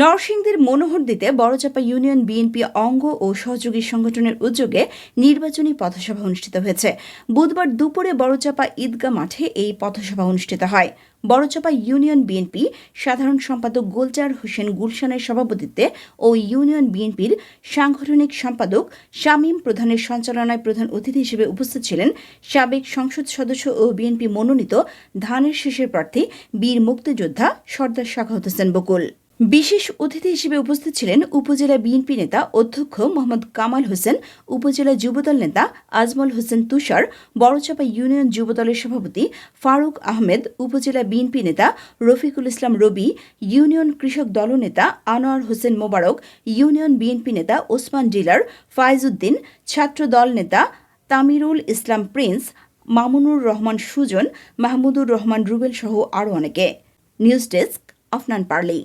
নরসিংদীর মনোহরদীতে Borochapa union BNP অঙ্গ ও সহযোগী সংগঠনের উদ্যোগে নির্বাচনী পথসভা অনুষ্ঠিত হয়েছে। বুধবার দুপুরে বড়চাপা ঈদগাহ মাঠে এই পথসভা অনুষ্ঠিত হয়। বড়চাপা ইউনিয়ন বিএনপি সাধারণ সম্পাদক গোলজার হোসেন গুলশানের সভাপতিত্বে ও ইউনিয়ন বিএনপির সাংগঠনিক সম্পাদক শামীম প্রধানের সঞ্চালনায় প্রধান অতিথি হিসেবে উপস্থিত ছিলেন সাবেক সংসদ সদস্য ও বিএনপি মনোনীত ধানের শীষের প্রার্থী বীর মুক্তিযোদ্ধা সর্দার শাখাহত হোসেন বকুল। বিশেষ অতিথি হিসেবে উপস্থিত ছিলেন উপজেলা বিএনপি নেতা অধ্যক্ষ মোহাম্মদ কামাল হোসেন, উপজেলা যুবদল নেতা আজমল হোসেন তুষার, বড়চাপা ইউনিয়ন যুবদলের সভাপতি ফারুক আহমেদ, উপজেলা বিএনপি নেতা রফিকুল ইসলাম রবি, ইউনিয়ন কৃষক দলনেতা আনোয়ার হোসেন মোবারক, ইউনিয়ন বিএনপি নেতা ওসমান ডিলার, ফাইজউদ্দিন, ছাত্র দল নেতা তামিরুল ইসলাম প্রিন্স, মামুনুর রহমান সুজন, মাহমুদুর রহমান রুবেল সহ আরও অনেকে। News desk, Afnan Parli.